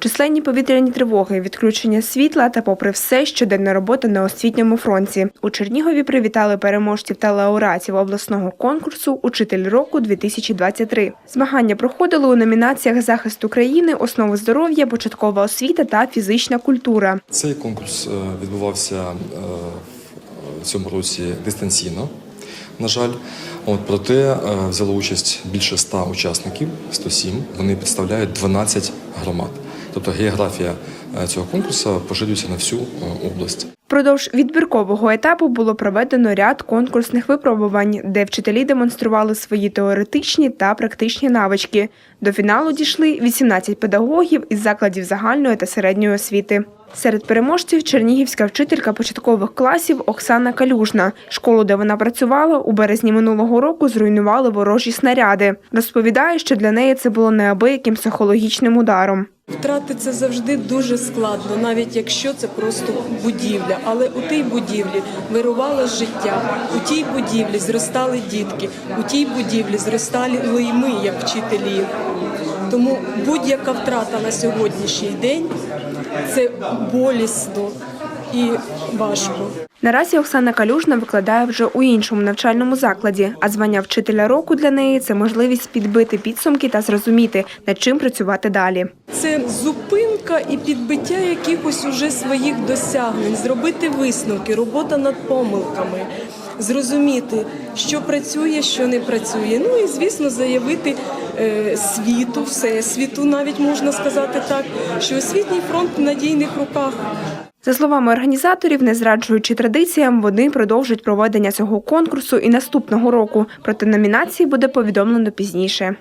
Численні повітряні тривоги, відключення світла та, попри все, щоденна робота на освітньому фронті. У Чернігові привітали переможців та лауреатів обласного конкурсу Учитель року 2023 Змагання проходили у номінаціях захист України, основи здоров'я, початкова освіта та фізична культура. Цей конкурс е, відбувався е, в цьому році дистанційно. На жаль, от проте е, взяло участь більше 100 учасників, 107. Вони представляють 12 громад. Тобто географія е, цього конкурсу поширюється на всю е, область. Продовж відбіркового етапу було проведено ряд конкурсних випробувань, де вчителі демонстрували свої теоретичні та практичні навички. До фіналу дійшли 18 педагогів із закладів загальної та середньої освіти. Серед переможців чернігівська вчителька початкових класів Оксана Калюжна. Школу, де вона працювала, у березні минулого року зруйнували ворожі снаряди. Розповідає, що для неї це було неабияким психологічним ударом. Втрати це завжди дуже складно, навіть якщо це просто будівля. Але у тій будівлі вирувало життя, у тій будівлі зростали дітки, у тій будівлі зростали і ми, як вчителі. Тому будь-яка втрата на сьогоднішній день це болісно і важко. Наразі Оксана Калюжна викладає вже у іншому навчальному закладі, а звання вчителя року для неї це можливість підбити підсумки та зрозуміти, над чим працювати далі. Це зупинка і підбиття якихось уже своїх досягнень, зробити висновки, робота над помилками, зрозуміти, що працює, що не працює. Ну і звісно, заявити е, світу, всесвіту, навіть можна сказати так, що освітній фронт в надійних руках. За словами організаторів, не зраджуючи традиціям, вони продовжать проведення цього конкурсу і наступного року. Проте номінації буде повідомлено пізніше.